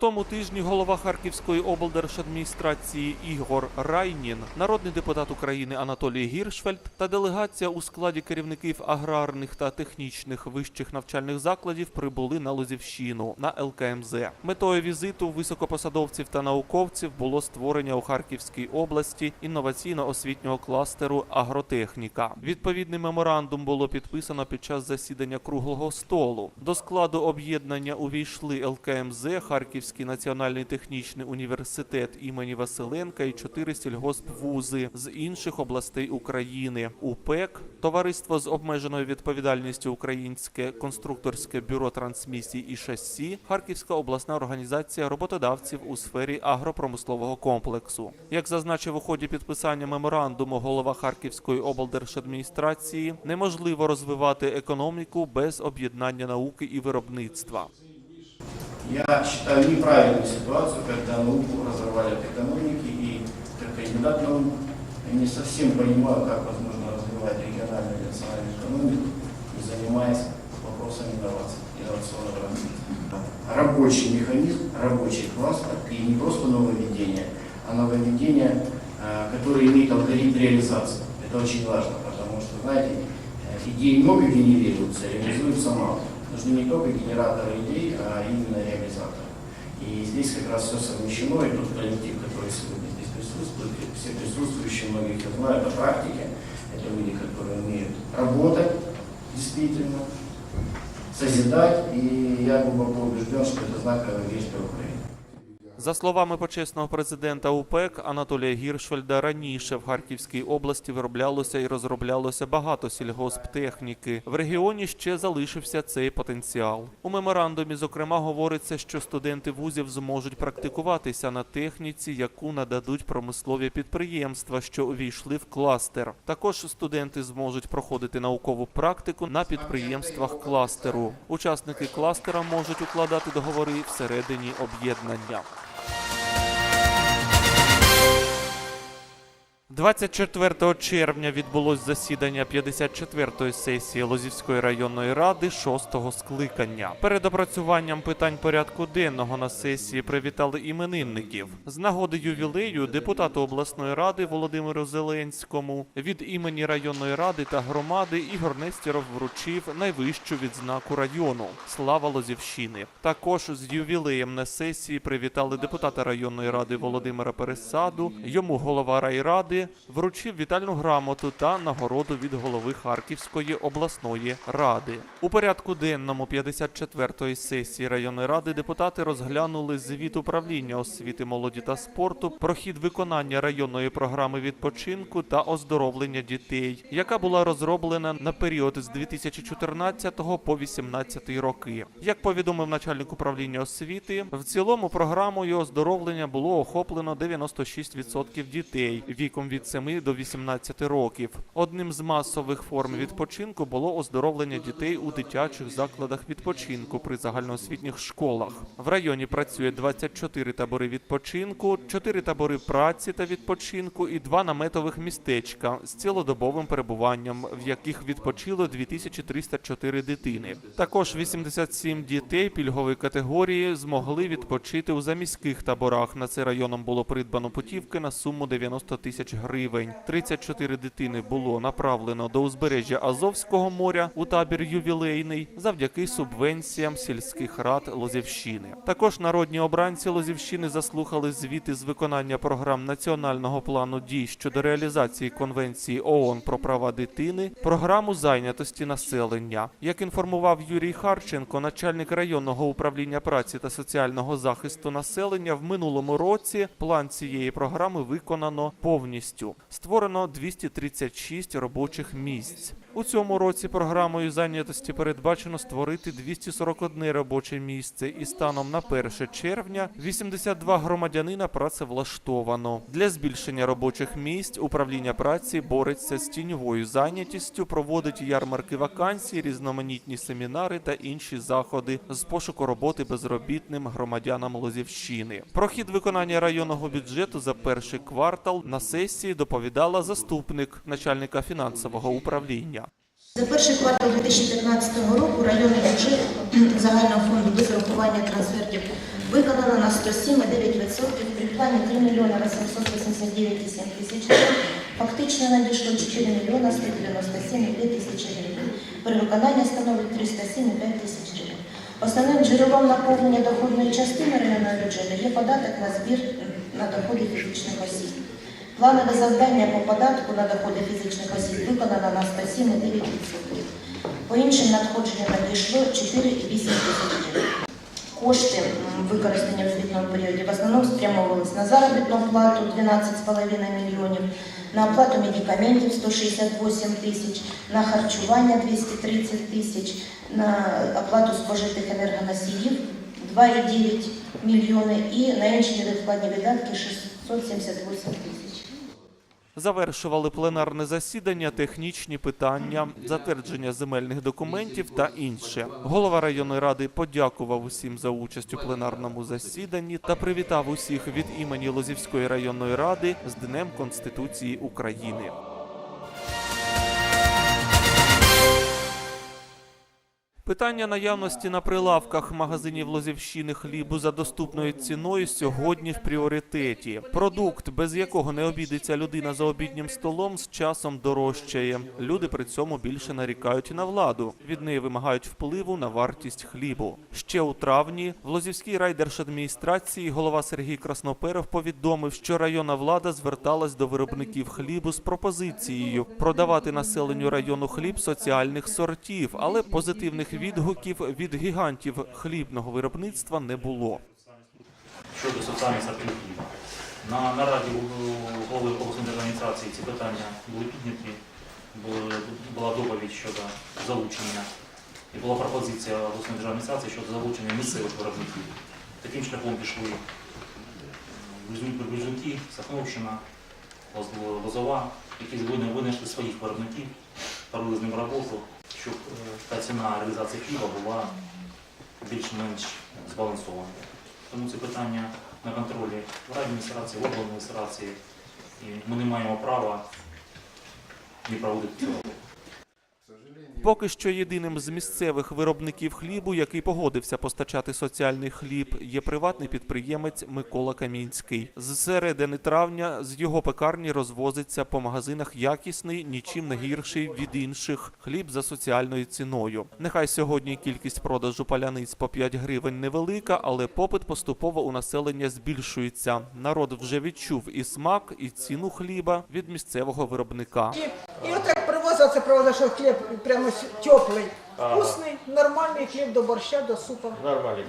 Тому тижні голова Харківської облдержадміністрації Ігор Райнін, народний депутат України Анатолій Гіршфельд та делегація у складі керівників аграрних та технічних вищих навчальних закладів прибули на Лозівщину на ЛКМЗ. Метою візиту високопосадовців та науковців було створення у Харківській області інноваційно-освітнього кластеру агротехніка. Відповідний меморандум було підписано під час засідання круглого столу. До складу об'єднання увійшли ЛКМЗ, Харківський національний технічний університет імені Василенка і чотири сільгоспвузи з інших областей України: УПЕК, Товариство з обмеженою відповідальністю Українське конструкторське бюро трансмісій і шасі, Харківська обласна організація роботодавців у сфері агропромислового комплексу. Як зазначив у ході підписання меморандуму голова Харківської облдержадміністрації, неможливо розвивати економіку без об'єднання науки і виробництва. Я считаю неправильную ситуацию, когда науку разорвали от экономики, и как кандидат наук не совсем понимаю, как возможно развивать региональную и национальную экономику, не занимаясь вопросами инноваций, инновационного развития. Рабочий механизм, рабочий кластер и не просто нововведение, а нововведение, э, которое имеет алгоритм реализации. Это очень важно, потому что, знаете, э, идеи много генерируются, реализуются мало. Нужны не только генераторы идей, а именно реализаторы. И здесь как раз все совмещено, и тот коллектив, который сегодня здесь присутствует, и все присутствующие, многих я знаю на практике, это люди, которые умеют работать действительно, созидать, и я глубоко убежден, что это знаковая вещь для Украины. За словами почесного президента УПЕК Анатолія Гіршфельда, раніше в Харківській області вироблялося і розроблялося багато сільгосптехніки. В регіоні ще залишився цей потенціал. У меморандумі, зокрема, говориться, що студенти вузів зможуть практикуватися на техніці, яку нададуть промислові підприємства, що увійшли в кластер. Також студенти зможуть проходити наукову практику на підприємствах кластеру. Учасники кластера можуть укладати договори всередині об'єднання. 24 червня відбулось засідання 54-ї сесії Лозівської районної ради 6-го скликання. Перед опрацюванням питань порядку денного на сесії привітали іменинників. З нагоди ювілею депутату обласної ради Володимиру Зеленському від імені районної ради та громади Ігор Нестєров вручив найвищу відзнаку району Слава Лозівщини. Також з ювілеєм на сесії привітали депутата районної ради Володимира Пересаду. Йому голова райради вручив вітальну грамоту та нагороду від голови Харківської обласної ради. У порядку денному 54-ї сесії районної ради депутати розглянули звіт управління освіти, молоді та спорту про хід виконання районної програми відпочинку та оздоровлення дітей, яка була розроблена на період з 2014 по 2018 роки. Як повідомив начальник управління освіти, в цілому програмою оздоровлення було охоплено 96% дітей віком від 7 до 18 років. Одним з масових форм відпочинку було оздоровлення дітей у дитячих закладах відпочинку при загальноосвітніх школах. В районі працює 24 табори відпочинку, 4 табори праці та відпочинку і два наметових містечка з цілодобовим перебуванням, в яких відпочило 2304 дитини. Також 87 дітей пільгової категорії змогли відпочити у заміських таборах. На це районом було придбано путівки на суму 90 тисяч гривень. 34 дитини було направлено до узбережжя Азовського моря у табір ювілейний завдяки субвенціям сільських рад Лозівщини. Також народні обранці Лозівщини заслухали звіти з виконання програм національного плану дій щодо реалізації конвенції ООН про права дитини, програму зайнятості населення. Як інформував Юрій Харченко, начальник районного управління праці та соціального захисту населення, в минулому році план цієї програми виконано повністю. Створено 236 робочих місць. У цьому році програмою зайнятості передбачено створити 241 робоче місце, і станом на 1 червня 82 громадянина працевлаштовано. Для збільшення робочих місць управління праці бореться з тіньовою зайнятістю, проводить ярмарки вакансій, різноманітні семінари та інші заходи з пошуку роботи безробітним громадянам Лозівщини. Про хід виконання районного бюджету за перший квартал на сесії доповідала заступник начальника фінансового управління. За перший квартал 2015 року районний бюджет загального фонду без урахування трансфертів виконано на 107,9%, при плані 3 мільйони 889,7 тисяч гривень, фактично надійшло 4 мільйони 197,2 тисячі гривень. Перевиконання становить 307,5 тисяч гривень. Основним джерелом наповнення доходної частини районного бюджету є податок на збір на доходи фізичних осіб. Планове завдання по податку на доходи фізичних осіб виконано на 107,9%. По іншим надходженням надійшло 4,8 тисяч. Кошти м, використані в звітному періоді в основному спрямовувалися на заробітну плату 12,5 мільйонів, на оплату медикаментів 168 тисяч, на харчування 230 тисяч, на оплату спожитих енергоносіїв 2,9 мільйони і на інші невідкладні видатки 678 тисяч. Завершували пленарне засідання, технічні питання, затвердження земельних документів та інше. Голова районної ради подякував усім за участь у пленарному засіданні та привітав усіх від імені Лозівської районної ради з Днем Конституції України. Питання наявності на прилавках магазинів Лозівщини хлібу за доступною ціною сьогодні в пріоритеті. Продукт, без якого не обідеться людина за обіднім столом, з часом дорожчає. Люди при цьому більше нарікають на владу. Від неї вимагають впливу на вартість хлібу. Ще у травні в Лозівській райдержадміністрації голова Сергій Красноперов повідомив, що районна влада зверталась до виробників хлібу з пропозицією продавати населенню району хліб соціальних сортів, але позитивних відгуків від гігантів хлібного виробництва не було. щодо соціальних сортів. На нараді голови обласної адміністрації ці питання були підняті, була доповідь щодо залучення і була пропозиція обласної державної адміністрації щодо залучення місцевих виробників. Таким шляхом пішли Близнюки, Сахновщина, Лоз- Лозова, які винайшли своїх виробників, провели з ним роботу, щоб е, та ціна реалізації хліба була більш-менш збалансованою. Тому це питання на контролі в райадміністрації, в обладміністрації. І ми не маємо права не проводити цього. Поки що єдиним з місцевих виробників хлібу, який погодився постачати соціальний хліб, є приватний підприємець Микола Камінський. З середини травня з його пекарні розвозиться по магазинах якісний, нічим не гірший від інших хліб за соціальною ціною. Нехай сьогодні кількість продажу паляниць по 5 гривень невелика, але попит поступово у населення збільшується. Народ вже відчув і смак, і ціну хліба від місцевого виробника. І отак це привозив, хліб прямо теплый, теплий, вкусний, нормальний хліб до борща, до супа. Нормальний.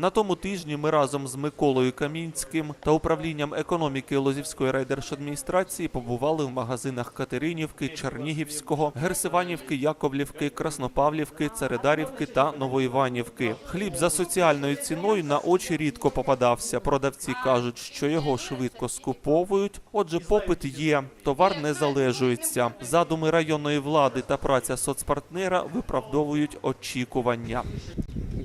На тому тижні ми разом з Миколою Камінським та управлінням економіки Лозівської райдержадміністрації побували в магазинах Катеринівки, Чернігівського, Герсиванівки, Яковлівки, Краснопавлівки, Царедарівки та Новоіванівки. Хліб за соціальною ціною на очі рідко попадався. Продавці кажуть, що його швидко скуповують. Отже, попит є, товар не залежується. Задуми районної влади та праця соцпартнера виправдовують очікування.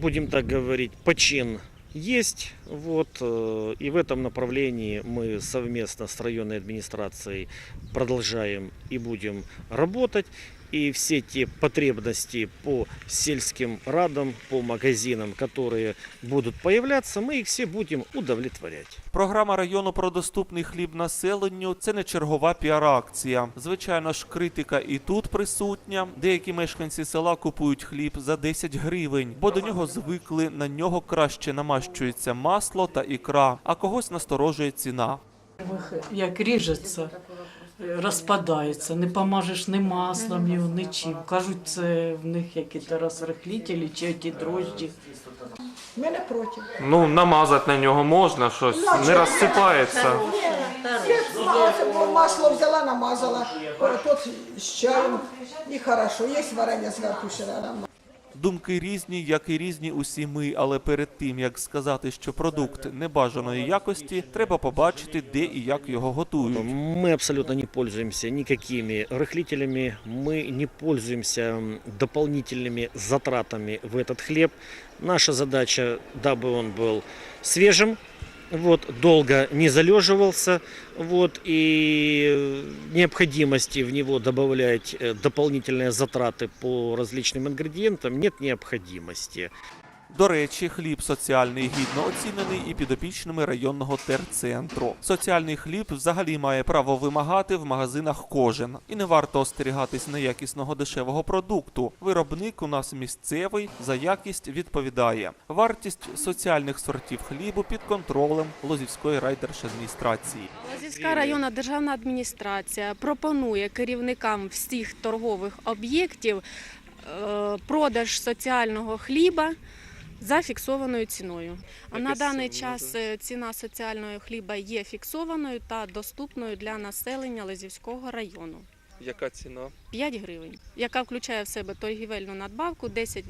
будем так говорить, почин есть. Вот, э, и в этом направлении мы совместно с районной администрацией продолжаем и будем работать. И все те потребности по сельским радам, по магазинам, которые будут появляться, мы их все будем удовлетворять. Програма району про доступний хліб населенню це не чергова піар-акція. Звичайно ж, критика і тут присутня. Деякі мешканці села купують хліб за 10 гривень, бо до нього звикли, на нього краще намащується масло та ікра, а когось насторожує ціна. як ріжеться, розпадається, не помажеш ні маслом його, нічим. Кажуть, це в них якісь розрихлітелі чи ті дрожджі. Ми не проти. Ну, намазати на нього можна щось, не розсипається. Масло взяла, намазала, тут з чаєм, і хорошо. Є варення зверху ще рядом. Думки різні, як і різні усі ми, але перед тим як сказати, що продукт небажаної якості, треба побачити, де і як його готують. Мы абсолютно не пользуемся никакими рыхлителями, мы не пользуемся м, дополнительными затратами в этот хлеб. Наша задача, дабы он был свежим, вот, долго не залеживался, вот, и э, необходимости в него добавлять э, дополнительные затраты по различным ингредиентам нет необходимости. До речі, хліб соціальний гідно оцінений і підопічними районного терцентру. Соціальний хліб взагалі має право вимагати в магазинах кожен, і не варто остерігатись неякісного дешевого продукту. Виробник у нас місцевий за якість відповідає. Вартість соціальних сортів хлібу під контролем Лозівської райдержадміністрації. Лазівська районна державна адміністрація пропонує керівникам всіх торгових об'єктів е, продаж соціального хліба за фіксованою ціною. А на даний час е, ціна соціального хліба є фіксованою та доступною для населення Лазівського району. Яка ціна? 5 гривень, яка включає в себе торгівельну надбавку 10%.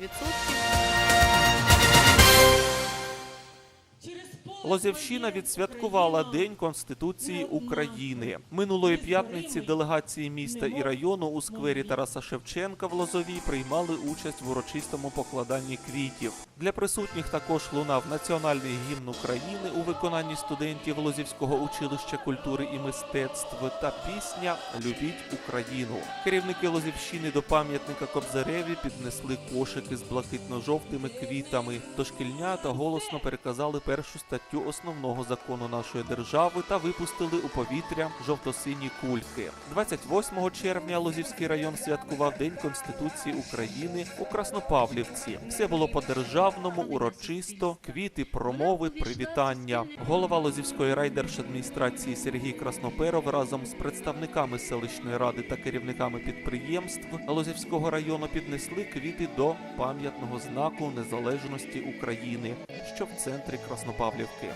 Лозівщина відсвяткувала День Конституції України. Минулої п'ятниці делегації міста і району у сквері Тараса Шевченка в Лозовій приймали участь в урочистому покладанні квітів. Для присутніх також лунав національний гімн України у виконанні студентів Лозівського училища культури і мистецтв та пісня Любіть Україну. Керівники Лозівщини до пам'ятника Кобзареві піднесли кошики з блакитно-жовтими квітами. Дошкільнята голосно переказали першу статтю основного закону нашої держави та випустили у повітря жовто-сині кульки. 28 червня Лозівський район святкував День Конституції України у Краснопавлівці. Все було по-державному, урочисто, квіти, промови, привітання. Голова Лозівської райдержадміністрації Сергій Красноперов разом з представниками селищної ради та керівниками підприємств Лозівського району піднесли квіти до пам'ятного знаку незалежності України, що в центрі Краснопавлівки.